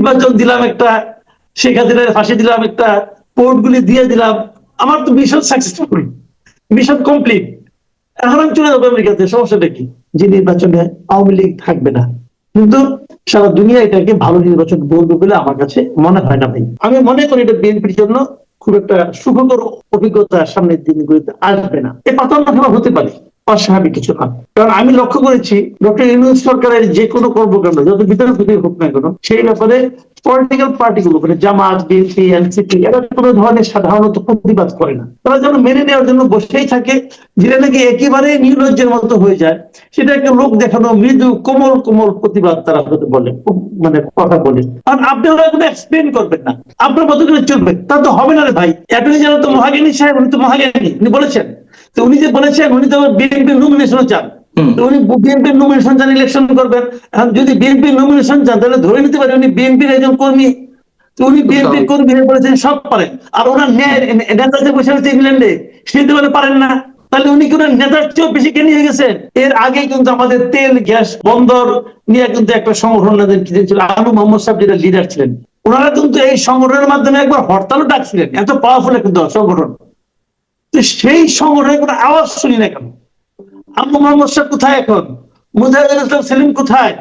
নির্বাচন দিলাম একটা, শেখ হাসিনার ফাঁসি দিলাম একটা পোর্ট গুলি দিয়ে দিলাম। আমার তো মিশন সাকসেসফুল মিশন কমপ্লিট এখন আমি চলে যাব আমেরিকাতে, সমস্যাটা কি? যে নির্বাচনে আওয়ামী লীগ থাকবে না। কিন্তু সারা দুনিয়া এটাকে ভালো নির্বাচন বলবে বলে আমার কাছে মনে হয় না ভাই। আমি মনে করি এটা বিএনপির জন্য খুব একটা সুখকর অভিজ্ঞতা সামনের দিনগুলিতে আসবে না। এ পাতানো হতে পারে। অস্বাভাবিক কিছু না কারণ আমি লক্ষ্য করেছি, ডক্টর ইউনুস সরকারের যে কোনো কর্মকাণ্ড, যত ভিতরে হোক না কেন, সেই ব্যাপারে পলিটিক্যাল পার্টিগুলো মানে জামাত, বিএনপি, এনসিপি, এরা কোনো ধরনের সাধারণত প্রতিবাদ করে না। তারা যেন মেনে নেওয়ার জন্য বসেই থাকে, যেটা নাকি একেবারে নির্লজ্জের মতো হয়ে যায়, সেটা একটা লোক দেখানো, মৃদু, কোমল কোমল প্রতিবাদ তারা হতে বলে মানে কথা বলে। কারণ আপনি ওরা কোনো এক্সপ্লেন করবেন না, আপনার মতো করে চলবে, তা তো হবে না রে ভাই। অ্যাটর্নি জেনারেল তো মহাজ্ঞানী সাহেব, উনি তো মহাজ্ঞানী, উনি বলেছেন। তো উনি যে বলেছেন উনি তো বিএনপি নমিনেশন চান। তো উনি বিএনপির নমিনেশন চান ইলেকশন করবেন। এখন যদি বিএনপির নমিনেশন চান তাহলে ধরে নিতে পারে উনি বিএনপির একজন কর্মী। তো উনি বিএনপির কর্মী হয়ে বলেছেন সব পারেন। আর ওনার বসে আছে ইংল্যান্ডে বলে পারেন না। তাহলে উনি কোন নেতার চেয়েও বেশি কে নিয়ে গেছেন? এর আগে কিন্তু আমাদের তেল গ্যাস বন্দর নিয়ে কিন্তু একটা সংগঠন ছিল আনু মোহাম্মদ সাহেব যেটা লিডার ছিলেন। ওনারা কিন্তু এই সংগঠনের মাধ্যমে একবার হরতালও ডাকছিলেন। এত পাওয়ারফুল কিন্তু সংগঠন। সেই সংগঠনের কোনো আওয়াজ শুনি না কেন? আবু মোহাম্মদ সাহেব কোথায় এখন? মুজাহিদুল ইসলাম সেলিম কোথায়?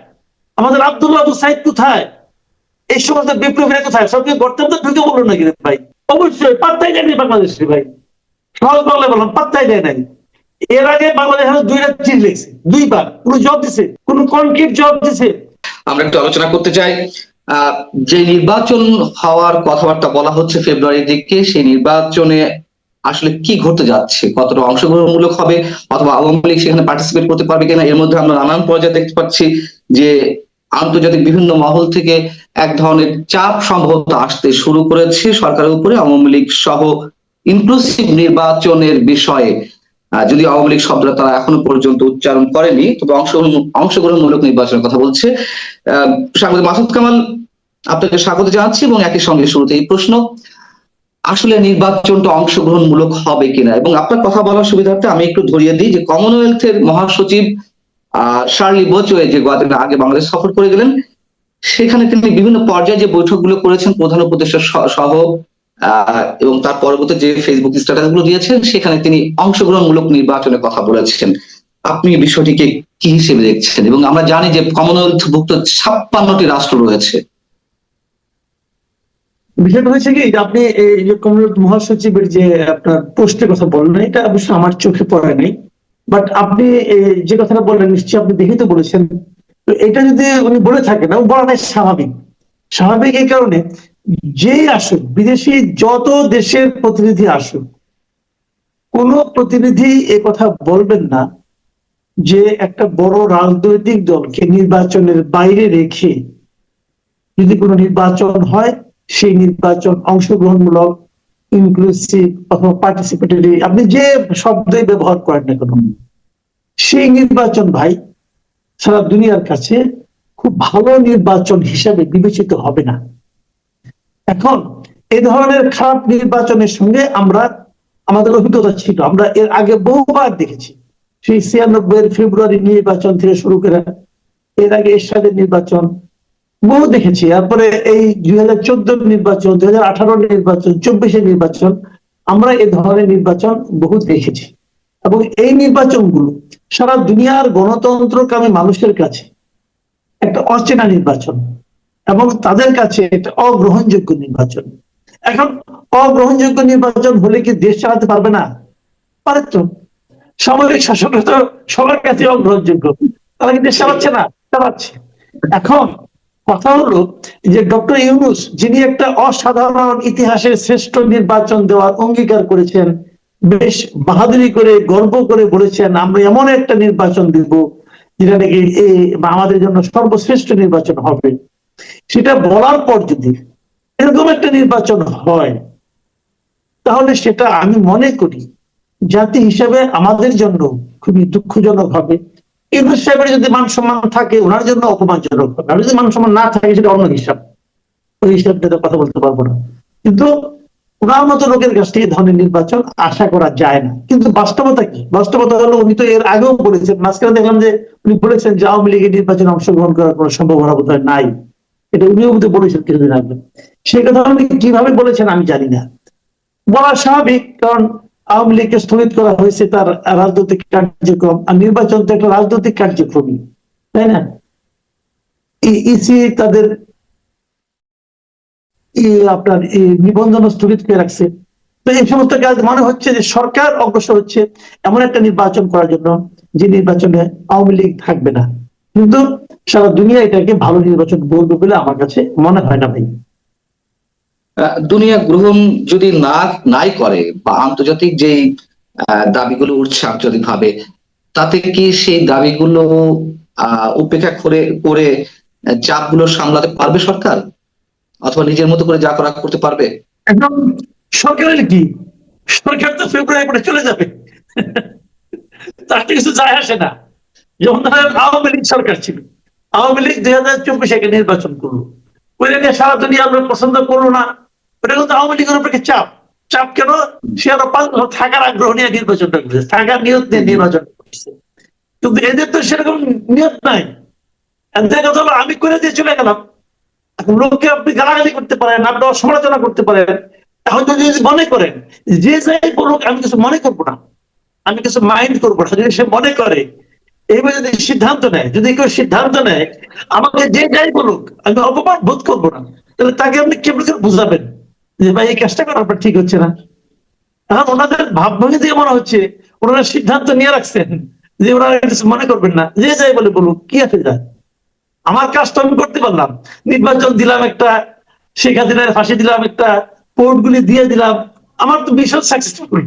আমাদের আব্দুল্লাহ আবু সাইদ কোথায়? এই সমস্ত বিপ্লবীরা কোথায়? সবকে গর্তের তো ঢুকে বলল নাকি ভাই? অবশ্যই, পাত্তাই দেয়নি বাংলাদেশে ভাই। সহজ বাংলায় বললাম, পাত্তাই দেয় নাই। এর আগে বাংলাদেশ দুইটা চিঠি লিখছে দুইবার। কোন জবাব দিছে, কোন কনক্রিট জবাব দিছে। আমরা একটু আলোচনা করতে চাই। যে নির্বাচন হওয়ার কথাবার্তা বলা হচ্ছে ফেব্রুয়ারির দিকে সেই নির্বাচনে আসলে কি ঘটতে যাচ্ছে? কতটা অংশগ্রহণমূলক হবে? অথবা আওয়ামী লীগ সেখানে পার্টিসিপেট করতে পারবে কিনা? এর মধ্যে আমরা নানান পর্যায়ে দেখতে পাচ্ছি যে আন্তর্জাতিক বিভিন্ন মহল থেকে এক ধরনের চাপ সম্ভবত আসতে শুরু করেছে সরকারের উপরে। আওয়ামী লীগ সহ ইনক্লুসিভ নির্বাচনের বিষয়ে যদি আওয়ামী লীগ শব্দটা তারা এখনও পর্যন্ত উচ্চারণ করেনি তবে অংশগ্রহণ অংশগ্রহণমূলক নির্বাচনের কথা বলছে। আহ, স্বাগত মাসুদ কামাল আপনাকে স্বাগত জানাচ্ছি এবং একই সঙ্গে শুরুতে এই প্রশ্ন। আসলে নির্বাচনটা অংশগ্রহণমূলক হবে কিনা? এবং আপনার কথা বলার সুবিধার্থে আমি একটু ধরিয়ে দিই যে কমনওয়েলথের মহাসচিব আহ শার্লি বোচওয়ে যে কয়েকদিন আগে বাংলাদেশ সফর করে গেলেন, সেখানে তিনি বিভিন্ন পর্যায়ে যে বৈঠকগুলো করেছেন, প্রধান উপদেষ্টা সহ এবং তার পরবর্তী যে ফেসবুক স্ট্যাটাসগুলো দিয়েছেন, সেখানে তিনি অংশগ্রহণমূলক নির্বাচনের কথা বলেছেন। আপনি বিষয়টিকে কি হিসেবে দেখছেন? এবং আমরা জানি যে কমনওয়েলথভুক্ত ছাপ্পান্নটি রাষ্ট্র রয়েছে। বিষয়টা হয়েছে কি আপনি এই যে কমনওয়েলথ মহাসচিবের যে আপনার পোস্টের কথা বললেন, এটা অবশ্য আমার চোখে পড়ে নাই। বাট আপনি যে কথাটা বললেন, নিশ্চয়ই আপনি দেখে তো বলেছেন। এটা যদি উনি বলে থাকেন বলাটাই স্বাভাবিক। স্বাভাবিক এই কারণে যেই আসুক, বিদেশি যত দেশের প্রতিনিধি আসুক, কোন প্রতিনিধি এ কথা বলবেন না যে একটা বড় রাজনৈতিক দলকে নির্বাচনের বাইরে রেখে যদি কোনো নির্বাচন হয় সেই নির্বাচন অংশগ্রহণমূলক ইনক্লুসিভ অথবা পার্টিসিপেটরি আপনি যে শব্দই ব্যবহার করেন না কেন, সেই নির্বাচন ভাই সারা দুনিয়ার কাছে খুব ভালো নির্বাচন হিসাবে বিবেচিত হবে না। এখন এ ধরনের খারাপ নির্বাচনের সঙ্গে আমরা, আমাদের অভিজ্ঞতা ছিল, আমরা এর আগে বহুবার দেখেছি। সেই ছিয়ানব্বই ফেব্রুয়ারি নির্বাচন থেকে শুরু করে এর আগে এরশাদের নির্বাচন বহু দেখেছি। তারপরে এই দুই হাজার চোদ্দ নির্বাচন, দুই হাজার আঠারো নির্বাচন চব্বিশের নির্বাচন, আমরা এ ধরনের নির্বাচন বহু দেখেছি। এবং এই নির্বাচনগুলো সারা দুনিয়ার গণতন্ত্রকামী মানুষের কাছে একটা অচেনা নির্বাচন এবং তাদের কাছে একটা অগ্রহণযোগ্য নির্বাচন। এখন অগ্রহণযোগ্য নির্বাচন হলে কি দেশ চালাতে পারবে না? পারে তো। সামরিক শাসকরা তো সবার কাছে অগ্রহণযোগ্য। তারা কি দেশ চালাচ্ছে না? চালাচ্ছে। এখন কথা হলো যে ডক্টর ইউনুস, যিনি একটা অসাধারণ ইতিহাসের শ্রেষ্ঠ নির্বাচন দেওয়ার অঙ্গীকার করেছেন, বেশ বাহাদুরি করে, গর্ব করে বলেছেন, আমরা এমন একটা নির্বাচন দিব যেটা নাকি আমাদের জন্য সর্বশ্রেষ্ঠ নির্বাচন হবে। সেটা বলার পর যদি এরকম একটা নির্বাচন হয়, তাহলে সেটা আমি মনে করি জাতি হিসেবে আমাদের জন্য খুবই দুঃখজনক হবে। ইউনুস সাহেবের যদি মান সম্মান থাকে ওনার জন্য অপমানজনক। হবে আর যদি মান সম্মান না থাকে, সেটা অন্য হিসাব। ওই হিসাব নিয়ে তো কথা বলতে পারব না। কিন্তু ওনার মতো লোকের কাছ থেকে ধরনের নির্বাচন আশা করা যায় না। কিন্তু বাস্তবতা কি? বাস্তবতা হলো, উনি তো এর আগেও বলেছেন। মাঝখানে দেখলাম যে উনি বলেছেন যে আওয়ামী লীগের নির্বাচনে অংশগ্রহণ করার কোনো সম্ভাবনা বোধহয় নাই। এটা উনিও বোধহয় বলেছেন কিছুদিন আগে। সেই কথা উনি কীভাবে বলেছেন আমি জানি না। বলা স্বাভাবিক, কারণ আওয়ামী লীগকে স্থগিত করা হয়েছে তার রাজনৈতিক কার্যক্রম আর নির্বাচন তো একটা রাজনৈতিক কার্যক্রমই, তাই না? ইসি তাদের আপনার নিবন্ধন স্থগিত করে রাখছে। তো এই সমস্ত কাজ মনে হচ্ছে যে সরকার অগ্রসর হচ্ছে এমন একটা নির্বাচন করার জন্য যে নির্বাচনে আওয়ামী লীগ থাকবে না। কিন্তু সারা দুনিয়া এটাকে ভালো নির্বাচন বলবে বলে আমার কাছে মনে হয় না ভাই। দুনিয়া গ্রহণ যদি না নাই করে বা আন্তর্জাতিক আহ, দাবিগুলো উঠছে আন্তর্জাতিক ভাবে তাতে কি সেই দাবিগুলো উপেক্ষা করে করে চাপগুলো সামলাতে পারবে সরকার? অথবা নিজের মতো করে যা করা করতে পারবে? একদম সরকারের কি? সরকার তো ফেব্রুয়ারি পরে চলে যাবে। তাতে কিছু যায় আসে না। ধরেন আওয়ামী লীগ সরকার ছিল। আওয়ামী লীগ দুই হাজার চব্বিশে নির্বাচন করল। ওইটাকে সারা দুনিয়া আমরা পছন্দ করল না। ওটা কিন্তু আওয়ামী লীগের চাপ। চাপ কেন? সে আরও থাকার আগ্রহ নিয়ে নির্বাচনটা করেছে থাকার নিয়ত নিয়ে নির্বাচন করছে কিন্তু এদের তো সেরকম নিয়ত নাই। আমি করে দিয়ে চলে গেলাম। লোককে আপনি গালাগালি করতে পারেন, আপনি সমালোচনা করতে পারেন। এখন যদি মনে করেন, যে যাই বলুক, আমি কিছু মনে করব না। আমি কিছু মাইন্ড করব না। যদি সে মনে করে, এইভাবে যদি সিদ্ধান্ত নেয়, যদি কেউ সিদ্ধান্ত নেয়, আমাকে যে যাই বলুক, আমি অপমান বোধ করব না। তাহলে তাকে আপনি কেমন করে বুঝাবেন? যে ভাই, এই কাজটা করা আপনার ঠিক হচ্ছে না। এখন ওনাদের ভাবভঙ্গি দিয়ে মনে হচ্ছে, ওনারা সিদ্ধান্ত নিয়ে রাখছেন যে ওনারা কিছু মনে করবেন না। যে যাই বলে বলুক, কি আছে যায় আমার কাজটা আমি করতে পারলাম। নির্বাচন দিলাম একটা, শেখ হাসিনার ফাঁসি দিলাম একটা পোর্ট গুলি দিয়ে দিলাম। আমার তো মিশন সাকসেসফুল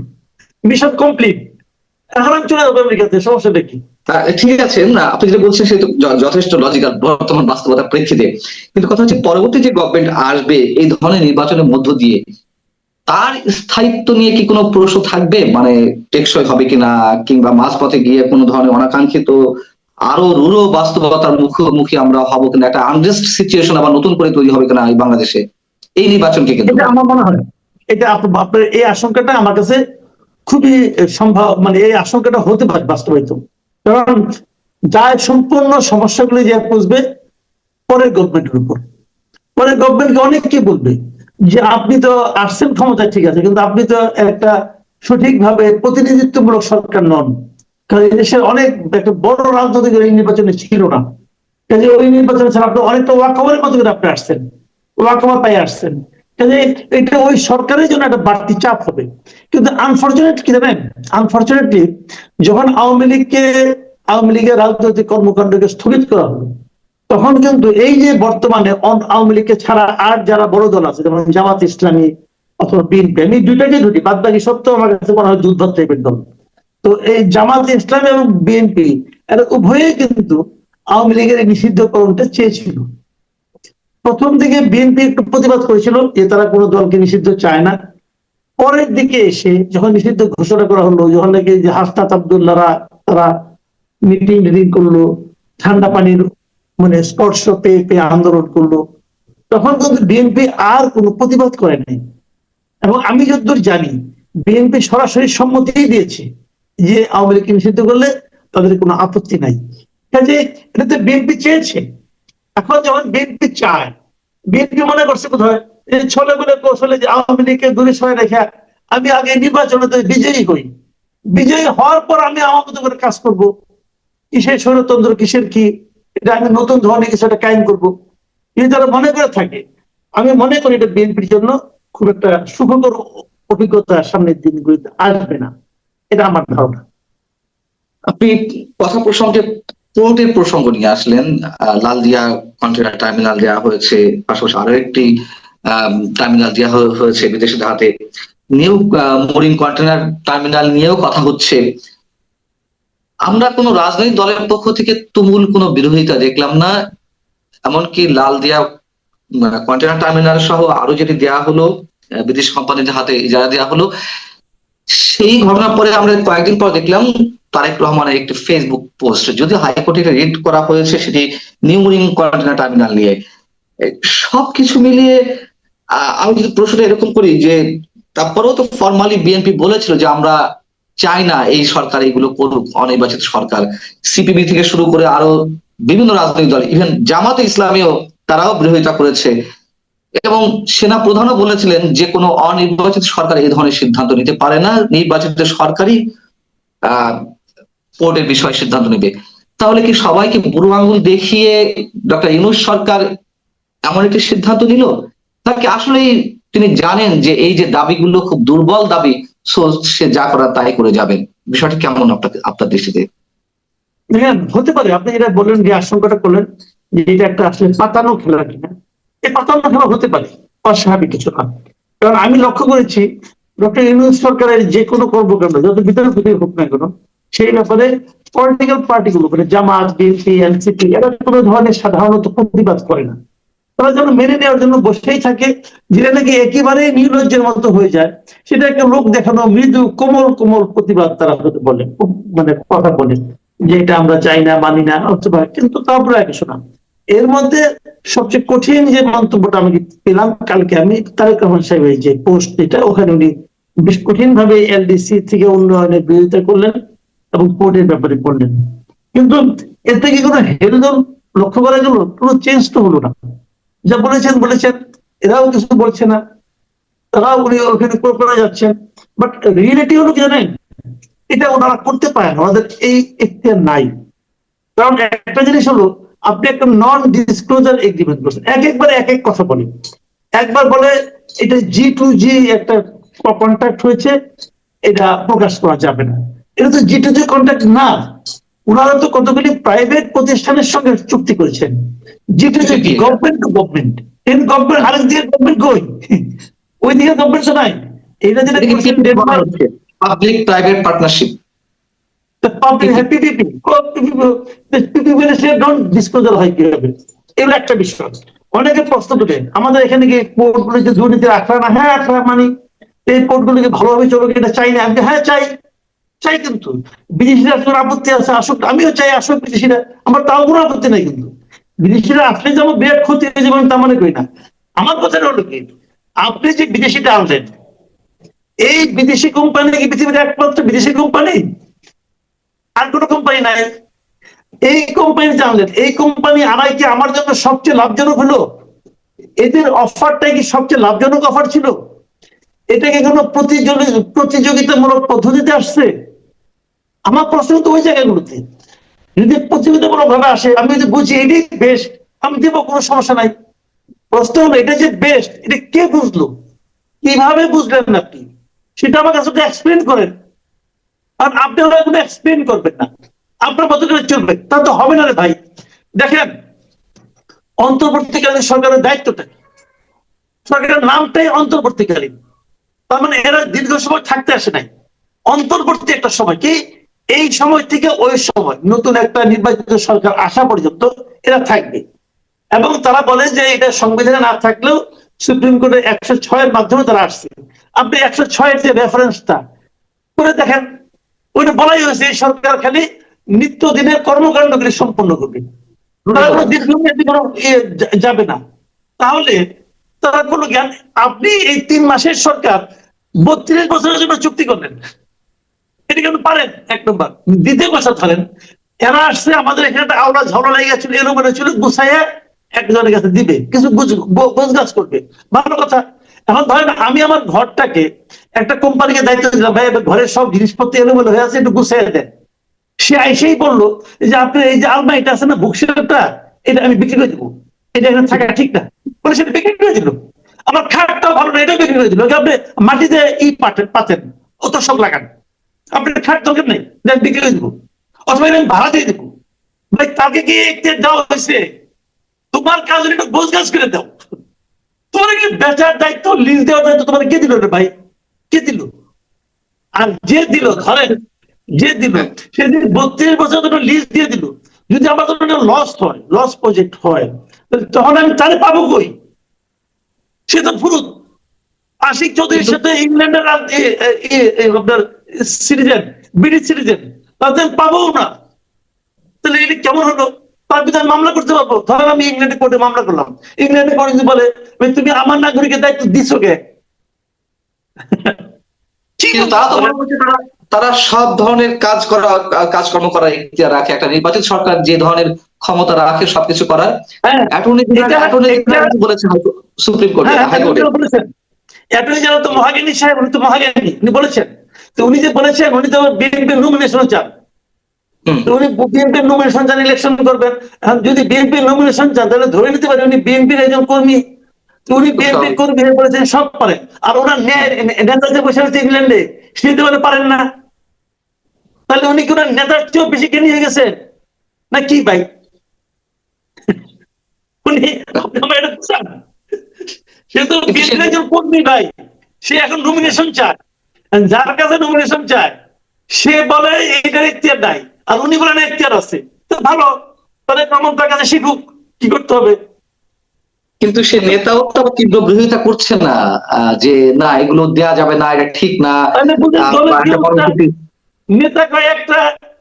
মিশন কমপ্লিট এখন আমি চলে যাব আমেরিকাতে, সমস্যাটা কি? ঠিক আছে না আপনি যেটা বলছেন সেটা যথেষ্ট লজিক্যাল বর্তমান বাস্তবতার প্রেক্ষিতে। কিন্তু কথা হচ্ছে পরবর্তী যে গভর্নমেন্ট আসবে এই ধরনের নির্বাচনের মধ্য দিয়ে তার স্থায়িত্ব নিয়ে কি কোনো প্রশ্ন থাকবে? মানে টেকসই হবে কিনা কিংবা মাঝপথে গিয়ে কোনো ধরনের অনাকাঙ্ক্ষিত আরও রূঢ় বাস্তবতার মুখোমুখি আমরা হব কিনা একটা আনরেস্ট সিচুয়েশন আবার নতুন করে তৈরি হবে কিনা এই বাংলাদেশে? এই নির্বাচনকে কিন্তু এটা আমার মনে হয় এটা আপনার এই আশঙ্কাটা আমার কাছে খুবই সম্ভব মানে এই আশঙ্কাটা হতে পারে বাস্তবায়িত। কারণ যায় সম্পূর্ণ সমস্যাগুলি যে বুঝবে পরের গভর্নমেন্টের উপর। পরে গভর্নমেন্টকে অনেককে বলবে? যে আপনি তো আসছেন ক্ষমতা ঠিক আছে, কিন্তু আপনি তো একটা সঠিকভাবে প্রতিনিধিত্বমূলক সরকার নন। কারণ দেশের অনেক একটা বড় রাজনৈতিক এই নির্বাচনে ছিল না। কাজে ওই নির্বাচনে ছাড়া আপনি অনেকটা ওয়াকওভারের মতো করে আপনি আসছেন। ওয়াকওভার পাই আসছেন। কাজে এটা ওই সরকারের জন্য একটা বাড়তি চাপ হবে। কিন্তু কি জানেন যখন আওয়ামী লীগকে, আওয়ামী লীগের রাজনৈতিক কর্মকাণ্ডকে স্থগিত করা তখন কিন্তু এই যে বর্তমানে আওয়ামী লীগকে ছাড়া আর যারা বড় দল আছে, যেমন জামাত ইসলামী অথবা বিএনপি, আমি দুইটাকে ধরি বাদ বাকি তো আমার কাছে মনে হয় দুর্ধর টাইপের দল। তো এই জামাত ইসলাম এবং বিএনপি, এরা উভয়ে কিন্তু আওয়ামী লীগের নিষিদ্ধকরণটা চেয়েছিল। প্রথম দিকে বিএনপি একটু প্রতিবাদ করেছিল যে তারা কোনো দলকে নিষিদ্ধ চায় না। পরের দিকে এসে যখন নিষিদ্ধ ঘোষণা করা হলো, যখন নাকি যে হাসনাত তারা মিটিং টিটিং করল, ঠান্ডা পানির মানে স্পর্শ পেয়ে পেয়ে আন্দোলন করল, তখন কিন্তু বিএনপি আর কোনো প্রতিবাদ করে নাই। এবং আমি যতদূর জানি, বিএনপি সরাসরি সম্মতিই দিয়েছে যে আওয়ামী লীগকে নিষিদ্ধ করলে তাদের কোনো আপত্তি নাই। কাজে এটা তো বিএনপি চেয়েছে। এখন যখন বিএনপি চায়, বিএনপি মনে করছে কোথায় এই ছোলে বলে কৌশলে যে আওয়ামী লীগকে দূরে সরে রেখে আমি আগে নির্বাচনে বিজয়ী হই। বিজয়ী হওয়ার পর আমি আমার মতো করে কাজ করব। কিসের স্বৈরতন্ত্র কিসের কি? এটা আমি নতুন ধরনের কিছু একটা কায়েম করব। যদি তারা মনে করে থাকে, আমি মনে করি এটা বিএনপির জন্য খুব একটা সুখকর অভিজ্ঞতা সামনের দিনগুলিতে আসবে না। এটা আমার ধারণা। আপনি কথা প্রসঙ্গে পোর্টের প্রসঙ্গ নিয়ে আসলেন লালদিয়া কন্টেনার টার্মিনাল দেওয়া হয়েছে, পাশাপাশি আরও একটি টার্মিনাল দেওয়া হয়ে- হয়েছে বিদেশিদের হাতে নিউ মরিন কন্টেনার টার্মিনাল নিয়েও কথা হচ্ছে। আমরা কোনো রাজনৈতিক দলের পক্ষ থেকে তুমুল কোনো বিরোধিতা দেখলাম না, এমনকি লালদিয়া কন্টেনার টার্মিনাল সহ আরও যেটি দেওয়া হলো বিদেশি কোম্পানিদের হাতে ইজারা দেওয়া হলো, সেই ঘটনার পরে আমরা কয়েকদিন পর দেখলাম তারেক রহমানের একটি ফেসবুক পোস্ট যদিও হাইকোর্টে রিড করা হয়েছে সেটি নিউমরিং কন্টেনার টার্মিনাল নিয়ে। সবকিছু মিলিয়ে আমি যদি প্রশ্নটা এরকম করি যে, তারপরেও তো ফর্মালি বিএনপি বলেছিল যে আমরা চাই না এই সরকার এগুলো করুক, অনির্বাচিত সরকার। সিপিবি থেকে শুরু করে আরও বিভিন্ন রাজনৈতিক দল ইভেন জামাতে ইসলামীও তারাও বিরোধিতা করেছে। এবং সেনা প্রধানও বলেছিলেন যে কোনো অনির্বাচিত সরকার এই ধরনের সিদ্ধান্ত নিতে পারে না। নির্বাচিত সরকারই পোর্টের বিষয়ে সিদ্ধান্ত নেবে। তাহলে কি সবাইকে বুড়ো আঙ্গুল দেখিয়ে ডক্টর ইউনুস সরকার এমন একটি সিদ্ধান্ত নিল? নাকি আসলেই তিনি জানেন যে এই যে দাবিগুলো খুব দুর্বল দাবি, সে যা করার তাই করে যাবেন বিষয়টি কেমন আপনার আপনার দৃষ্টিতে? হ্যাঁ হতে পারে। আপনি যেটা বললেন যে আশঙ্কাটা করলেন, যে এটা একটা আসলে পাতানো খেলা কিনা এই পাতানো খেলা হতে পারে, অস্বাভাবিক কিছু না। কারণ আমি লক্ষ্য করেছি, ডক্টর ইউনুস সরকারের যে কোনো কর্মকাণ্ড, যত ভিতরে হোক না কেন সেই ব্যাপারে পলিটিক্যাল পার্টিগুলো মানে জামাত বিএনপি এনসিপি এরা কোনো ধরনের সাধারণত প্রতিবাদ করে না। তারা যেন মেনে নেওয়ার জন্য বসেই থাকে, যেটা নাকি একেবারে নির্লজ্জের মতো হয়ে যায়। সেটা একটা লোক দেখানো, মৃদু, কোমল কোমল প্রতিবাদ তারা বলে মানে কথা বলে, যে এটা আমরা চাই না, মানি না, অথবা কিন্তু তারপরে কিছু না। এর মধ্যে সবচেয়ে কঠিন যে মন্তব্যটা আমি পেলাম কালকে, আমি তারেক রহমান সাহেবের যে পোস্ট এটা ওখানে উনি বেশ কঠিন ভাবে এলডিসি থেকে উন্নয়নের বিরোধিতা করলেন। এবং কোর্টের ব্যাপারে বললেন। কিন্তু এর থেকে কোনো হেলদম লক্ষ্য করা গেল? কোনো চেঞ্জ তো হলো না। যা বলেছেন বলেছেন। এরাও কিছু বলছে না। তারাও উনি ওখানে করে যাচ্ছেন বাট রিয়েলিটি হলো কি জানেন? এটা ওনারা করতে পারেন ওনাদের এই এখতিয়ার নাই। কারণ একটা জিনিস হলো, আপনি একটা নন ডিসক্লোজার এগ্রিমেন্ট করছেন। এক একবার এক এক কথা বলে। একবার বলে এটা জি টু জি একটা কন্ট্রাক্ট হয়েছে, এটা প্রকাশ করা যাবে না। এটা তো জি টু জি কন্ট্রাক্ট না। ওনারা তো কতগুলি প্রাইভেট প্রতিষ্ঠানের সঙ্গে চুক্তি করেছেন। G to G government to government and government আরেক দিকে গভর্নমেন্ট কই? ওই দিকে গভর্নমেন্ট তো নাই। এটা যেটা পাবলিক প্রাইভেট পার্টনারশিপ একটা বিষয়। অনেকে প্রশ্ন তোলে আমাদের এখানে আখড়া না? হ্যাঁ আখড়া মানি এই পোর্ট গুলোকে ভালোভাবে চলুক এটা চাই না? আমি হ্যাঁ চাই। চাই কিন্তু। বিদেশিরা কোনো আপত্তি আছে, আসুক। আমিও চাই আসুক বিদেশিরা। আমার তাও কোনো আপত্তি নাই কিন্তু। বিদেশিরা আসলে যেমন বিরাট ক্ষতি হয়ে যাবে তা মনে করি না। আমার কথা হলো কি, আপনি যে বিদেশিটা আনলেন এই বিদেশি কোম্পানি কি পৃথিবীর একমাত্র বিদেশি কোম্পানি আর কোনো কোম্পানি নাই। এই কোম্পানি জানলেন এই কোম্পানি আনাই কি আমার জন্য সবচেয়ে লাভজনক হলো? এদের অফারটাই কি সবচেয়ে লাভজনক অফার ছিল? এটা কি কোনো প্রতিযোগী, প্রতিযোগিতামূলক পদ্ধতিতে আসছে? আমার প্রশ্ন তো ওই জায়গাগুলোতে যদি প্রতিযোগিতামূলক ভাবে আসে, আমি যদি বুঝি এটাই বেস্ট আমি দেবো কোনো সমস্যা নাই। প্রশ্ন হলো, এটা যে বেস্ট এটা কে বুঝলো? কীভাবে বুঝলেন আপনি? সেটা আমার কাছে এক্সপ্লেন করেন। আর আপনি ওরা কোনো এক্সপ্লেন করবেন না। আপনার মতো করে চলবে। তা তো হবে না রে ভাই। দেখেন, অন্তর্বর্তীকালীন সরকারের দায়িত্বটা? সরকারের নামটাই অন্তর্বর্তীকালীন। তার মানে এরা দীর্ঘ সময় থাকতে আসে নাই। অন্তর্বর্তী একটা সময় কি? এই সময় থেকে ওই সময় নতুন একটা নির্বাচিত সরকার আসা পর্যন্ত এরা থাকবে। এবং তারা বলে যে এটা সংবিধানে না থাকলেও সুপ্রিম কোর্টের একশো ছয়ের মাধ্যমে তারা আসছে। আপনি একশো ছয়ের যে রেফারেন্সটা করে দেখেন, ওইটা বলাই হয়েছে এই সরকার খালি নিত্য নিত্যদিনের কর্মকাণ্ডগুলি সম্পন্ন করবে। ইয়ে যাবে না। তাহলে তারা কোনো জ্ঞান, আপনি এই তিন মাসের সরকার বত্রিশ বছরের জন্য চুক্তি করলেন। এটা কেন পারেন, এক নম্বর। দ্বিতীয় কথা ধরেন এরা আসছে? আমাদের এখানে একটা আওলা ঝাওলা লেগে গেছিল এরকম ছিল, গুছাইয়া একজনের কাছে দিবে, কিছু গোছ গাছ করবে। ভালো কথা। এখন ধরেন, আমি আমার ঘরটাকে একটা কোম্পানিকে দায়িত্ব দিলাম, ভাই ঘরের সব জিনিসপত্র এলোমেলো হয়ে আছে, একটু গুছাইয়া দেন। সে আইসেই বলল যে আপনার এই যে আলমারিটা আছে না, বুকশেলটা, এটা আমি বিক্রি করে দেবো। এটা এখানে থাকা ঠিক না। বলে সেটা বিক্রি করে দিল। আমার খাটটাও ভালো না, এটাও বিক্রি করে দিল। আপনি মাটিতে ই পাতেন, অত সব লাগান। আপনার খাট দরকার নেই। বিক্রি করে দেবো। অথবা আমি ভাড়া দিয়ে দেবো। ভাই তাকে কি একটু দেওয়া হয়েছে? তোমার কাজ একটু গোছ গাছ করে দাও। তোমার কি বেচার দায়িত্ব লিজ দেওয়ার দায়িত্ব তোমার কে দিল রে ভাই? কে দিল? আর যে দিল ধরেন যে দিল বত্রিশ বছর ধরে লিজ দিয়ে দিল যদি আমার জন্য লস হয় লস প্রজেক্ট হয় তখন আমি তারে পাবো কই? সে তো ফুরুত আশিক চৌধুরীর সাথে ইংল্যান্ডের আপনার সিটিজেন ব্রিটিশ সিটিজেন তাদের পাবো না। তাহলে এটা কেমন হলো? তার মামলা করতে পারব? ধরেন আমি ইংল্যান্ডে কোর্টে মামলা করলাম। ইংল্যান্ডে কোর্টে যদি বলে তুমি আমার নাগরিকের দায়িত্ব দিছো কে? তারা সব ধরনের কাজ করা কাজকর্ম করার রাখে। একটা নির্বাচিত সরকার যে ধরনের ক্ষমতা রাখে সবকিছু করার। হ্যাঁ। অ্যাটর্নি জেনারেল বলেছে সুপ্রিম কোর্টে অ্যাটর্নি জেনারেল তো মহাজ্ঞানী সাহেব উনি তো মহাজ্ঞানী। উনি বলেছেন তো উনি যে বলেছেন উনি তো বিএনপির নমিনেশন চান। উনি বিএনপির নমিনেশন চান ইলেকশন করবেন। এখন যদি বিএনপির নমিনেশন চান তাহলে ধরে নিতে পারে উনি বিএনপির একজন কর্মী। উনি বিএনপির কর্মী হয়ে বলেছেন সব পারেন। আর ওনার নেতা যে বসে আছে ইংল্যান্ডে সে তো বলে পারেন না। তাহলে উনি কি ওনার নেতার চেয়েও বেশি জ্ঞানী হয়ে গেছে? না কি ভাই? উনি সে তো বিএনপির একজন কর্মী ভাই। সে এখন নমিনেশন চায়। যার কাছে নমিনেশন চায় সে বলে এইটার ইখতিয়ার নাই। আর উনি বলেন ইখতিয়ার আছে। তো ভালো তাহলে প্রমাণ তার কাছে শিখুক কি করতে হবে? কিন্তু সে নেতাও তো তীব্র বিরোধিতা করছে না যে না এগুলো দেয়া যাবে না এটা ঠিক না। নেতা কয় একটা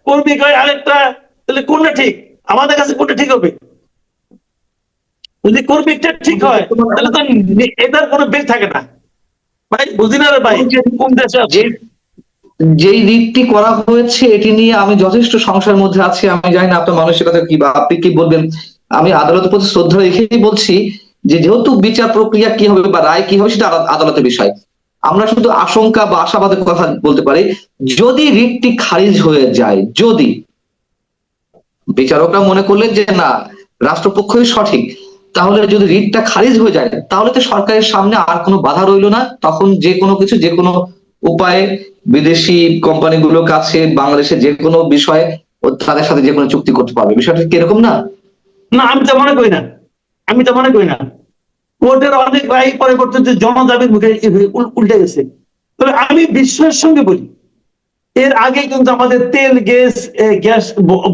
কর্মী কয় আরেকটা তাহলে কোনটা ঠিক? আমাদের কাছে কোনটা ঠিক হবে? যদি কর্মীটা ঠিক হয় তাহলে তো এটার কোনো বেগ থাকে না। ভাই বুঝি না রে ভাই। কোন দেশে আছে? যেই রিটটি করা হয়েছে এটি নিয়ে আমি যথেষ্ট সংশয়ের মধ্যে আছি। আমি জানি না আপনার মানসিকতা কি বা আপনি কি বলবেন। আমি আদালতের প্রতি শ্রদ্ধা রেখেই বলছি যে যেহেতু বিচার প্রক্রিয়া কি হবে বা রায় কি হবে সেটা আদালতের বিষয়। আমরা শুধু আশঙ্কা বা আশাবাদের কথা বলতে পারি যদি রিটটি খারিজ হয়ে যায় যদি বিচারকরা মনে করলেন যে না রাষ্ট্রপক্ষই সঠিক তাহলে যদি রিটটা খারিজ হয়ে যায়, তাহলে তো সরকারের সামনে আর কোনো বাধা রইল না। তখন যে কোনো কিছু, যে কোনো উপায়ে বিদেশি কোম্পানিগুলোর কাছে, বাংলাদেশের যে কোনো বিষয়ে তাদের সাথে যে কোনো চুক্তি করতে পারবে। বিষয়টা কি এরকম না? না, আমি তো মনে করি না। আমি তো মনে করি না। কোর্টের অনেক রায় পরিবর্তিত জনদাবির মুখে উল্টে গেছে। তবে আমি বিশ্বের সঙ্গে বলি এর আগে কিন্তু আমাদের তেল, গ্যাস গ্যাস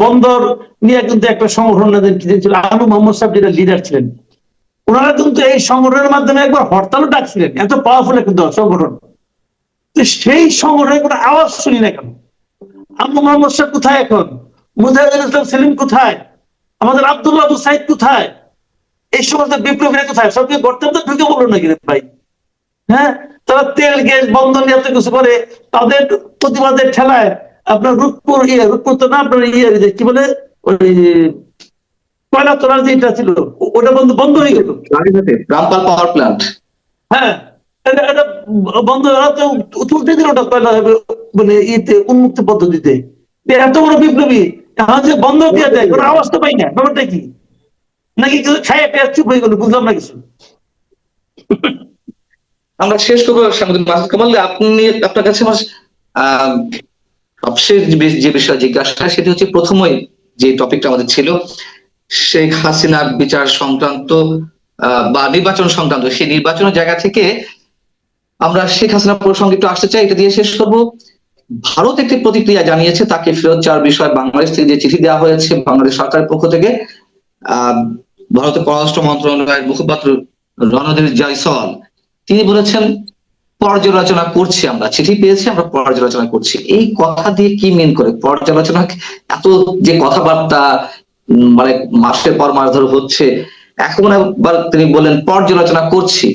বন্দর নিয়ে কিন্তু একটা সংগঠন ছিল আলু মোহাম্মদ সাহেব, যেটা লিডার ছিলেন। ওনারা কিন্তু এই সংগঠনের মাধ্যমে একবার হরতালও ডাকছিলেন। এত পাওয়ারফুল কিন্তু সংগঠন। তো সেই সংগঠনের কোনো আওয়াজ শুনি না কেন? আবু মোহাম্মদ সাহেব কোথায় এখন? মুজাহিদুল ইসলাম সেলিম কোথায়? আমাদের আব্দুল্লাহ আবু সাইদ কোথায়? এই সমস্ত বিপ্লবীরা কোথায়? সব কি গর্তের মধ্যে ঢুকে বলল না রে ভাই? হ্যাঁ? তারা তেল গ্যাস বন্ধ নিয়ে এত কিছু করে তাদের প্রতিবাদের ঠেলায় আপনার রূপপুর ইয়ে রূপপুর তো না আপনার ইয়ে কি বলে ওই কয়লা তোলার যেটা ছিল ওটা বন্ধ বন্ধ হয়ে গেল। Rampal power plant. হ্যাঁ এটা বন্ধ তো তুলতে দিল ওটা কয়লা মানে ইতে উন্মুক্ত পদ্ধতিতে। এত বড় বিপ্লবী এখন যে বন্ধ দিয়ে দেয় কোনো আওয়াজ তো পাই না ব্যাপারটা কি? নাকি কিছু একটা চুপ হয়ে গেল বুঝলাম না কিছু। আমরা শেষ করব, সাংবাদিক মাসুদ কামাল, আপনি আপনার কাছে আমার সবশেষ যে বিষয়ে জিজ্ঞাসা, সেটি হচ্ছে প্রথমে যে টপিকটা আমাদের ছিল, শেখ হাসিনার বিচার সংক্রান্ত বা নির্বাচন সংক্রান্ত, সেই নির্বাচনের জায়গা থেকে আমরা শেখ হাসিনা প্রসঙ্গে একটু আসতে চাই, এটা দিয়ে শেষ করব। ভারত একটি প্রতিক্রিয়া জানিয়েছে, তাকে ফেরত চাওয়ার বিষয়ে বাংলাদেশ থেকে যে চিঠি দেওয়া হয়েছে, বাংলাদেশ সরকারের পক্ষ থেকে, আহ, ভারতের পররাষ্ট্র মন্ত্রণালয়ের মুখপাত্র রণধীর জয়সওয়াল তিনি বলেছেন, পর্যালোচনা করছি আমরা, চিঠি পেয়েছি, আমরা পর্যালোচনা করছি। এই কথা দিয়ে কি মিন করে? পর্যালোচনা এত যে কথাবার্তা মানে মাসের পর মাস ধরে হচ্ছে, এখন একবার তিনি বলেন পর্যালোচনা করছি।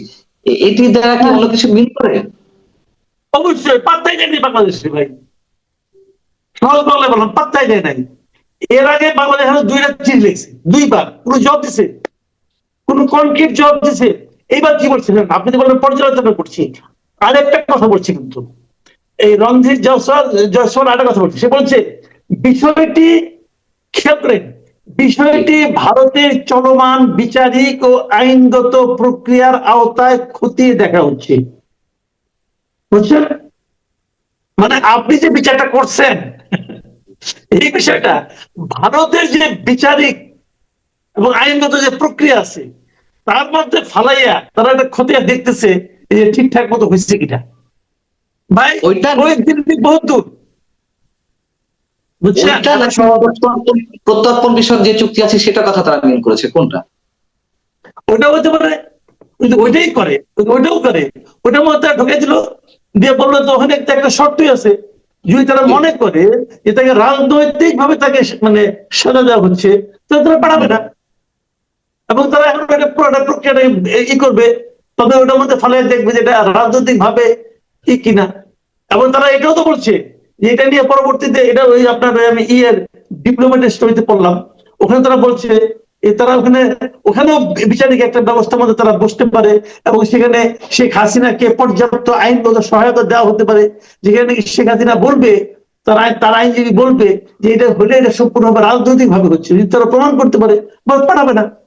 এটি দ্বারা কি অন্য কিছু মিন করে? অবশ্যই, পাত্তাই দেয়নি বাংলাদেশে ভাই। সহজ বাংলায় বললাম, পাত্তাই দেয় নাই। এর আগে বাংলাদেশ দুইটা চিঠি লিখছে, দুইবার। কোনো জবাব দিছে? কোন কনক্রিট জবাব দিছে? এইবার কি বলছেন? আপনি তো বললেন পর্যালোচনা করছি। আরেকটা কথা বলছি কিন্তু। এই রণধীর জয়সওয়াল জয়সওয়াল আরেকটা কথা বলছে। সে বলছে, বিষয়টি ক্ষেত্রে বিষয়টি ভারতের চলমান বিচারিক ও আইনগত প্রক্রিয়ার আওতায় খতিয়ে দেখা হচ্ছে। বুঝছেন? মানে আপনি যে বিচারটা করছেন, এই বিষয়টা ভারতের যে বিচারিক এবং আইনগত যে প্রক্রিয়া আছে তার মধ্যে ফালাইয়া তারা একটা খতিয়া দেখতেছে যে ঠিকঠাক মতো হয়েছে কিনা। ভাই ওইটা- ওই দিল্লি বহুত দূর। প্রত্যর্পণ- বিষয়ক যে চুক্তি আছে সেটা কথা তারা মিন করেছে। কোনটা? ওটা হতে পারে ওইটাই করে ওইটাও করে। ওটার মধ্যে ঢুকে দিল দিয়ে বলল তো ওখানে একটা একটা শর্তই আছে। যদি তারা মনে করে যে তাকে রাজনৈতিক ভাবে তাকে মানে সাজা দেওয়া হচ্ছে তাহলে তারা পাঠাবে না। এবং তারা এখন একটা পুরোটা প্রক্রিয়াটা ই- ই করবে, তবে ওটার মধ্যে ফলে দেখবে যে এটা রাজনৈতিক ভাবে কি কিনা। এবং তারা এটাও তো বলছে, যে এটা নিয়ে পরবর্তীতে এটা ওই আপনার আমি ইয়ের ডিপ্লোমেটের স্টোরিতে পড়লাম ওখানে তারা বলছে তারা ওখানে, ওখানেও বিচারিক একটা ব্যবস্থার মধ্যে তারা বসতে পারে এবং সেখানে শেখ হাসিনাকে পর্যাপ্ত আইনগত সহায়তা দেওয়া হতে পারে। যেখানে শেখ হাসিনা বলবে, তারা তার আইনজীবী বলবে যে এটা হলে এটা সম্পূর্ণভাবে রাজনৈতিক ভাবে হচ্ছে। যদি তারা প্রমাণ করতে পারে, বা পাঠাবে না।